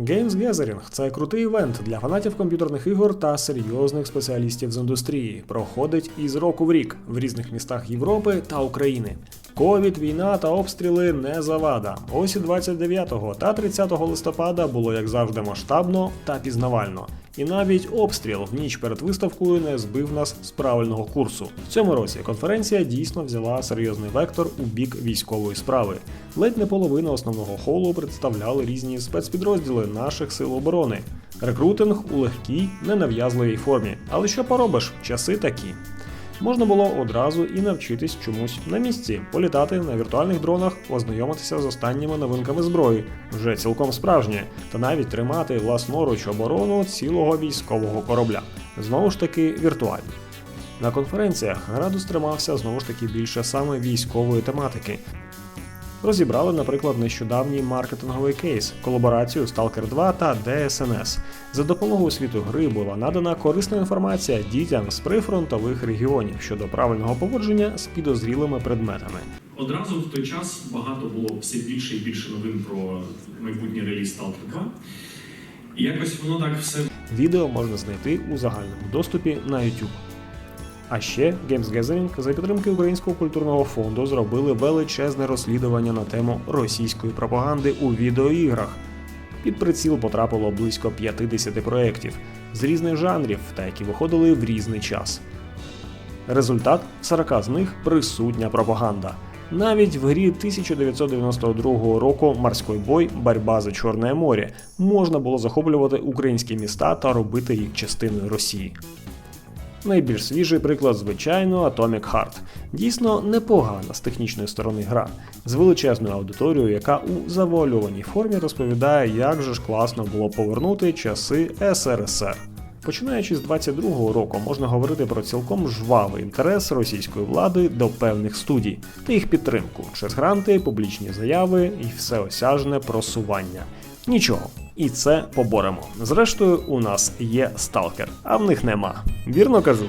Games Gathering – це крутий івент для фанатів комп'ютерних ігор та серйозних спеціалістів з індустрії. Проходить із року в рік в різних містах Європи та України. Ковід, війна та обстріли не завада. Ось і 29 та 30 листопада було як завжди масштабно та пізнавально. І навіть обстріл в ніч перед виставкою не збив нас з правильного курсу. В цьому році конференція дійсно взяла серйозний вектор у бік військової справи. Ледь не половина основного холу представляли різні спецпідрозділи наших сил оборони. Рекрутинг у легкій, ненав'язливій формі. Але що поробиш, часи такі. Можна було одразу і навчитись чомусь на місці, політати на віртуальних дронах, ознайомитися з останніми новинками зброї, вже цілком справжнє, та навіть тримати власноруч оборону цілого військового корабля. Знову ж таки, віртуальні. На конференціях градус тримався знову ж таки більше саме військової тематики. Розібрали, наприклад, нещодавній маркетинговий кейс, колаборацію Stalker 2 та DSNS. За допомогою світу гри була надана корисна інформація дітям з прифронтових регіонів щодо правильного поводження з підозрілими предметами. Одразу в той час багато було все більше і більше новин про майбутній реліз Stalker 2. І якось воно так все Відео можна знайти у загальному доступі на YouTube. А ще Games Gathering за підтримки Українського культурного фонду зробили величезне розслідування на тему російської пропаганди у відеоіграх. Під приціл потрапило близько 50 проєктів з різних жанрів та які виходили в різний час. Результат в 40 з них присутня пропаганда. Навіть в грі 1992 року Морський бой Борьба за Чорне море можна було захоплювати українські міста та робити їх частиною Росії. Найбільш свіжий приклад, звичайно, Atomic Heart. Дійсно непогана з технічної сторони гра, з величезною аудиторією, яка у завуальованій формі розповідає, як же ж класно було повернути часи СРСР. Починаючи з 22-го року, можна говорити про цілком жвавий інтерес російської влади до певних студій та їх підтримку через гранти, публічні заяви і всеосяжне просування. Нічого, і це поборемо. Зрештою, у нас є сталкер, а в них нема. Вірно кажу.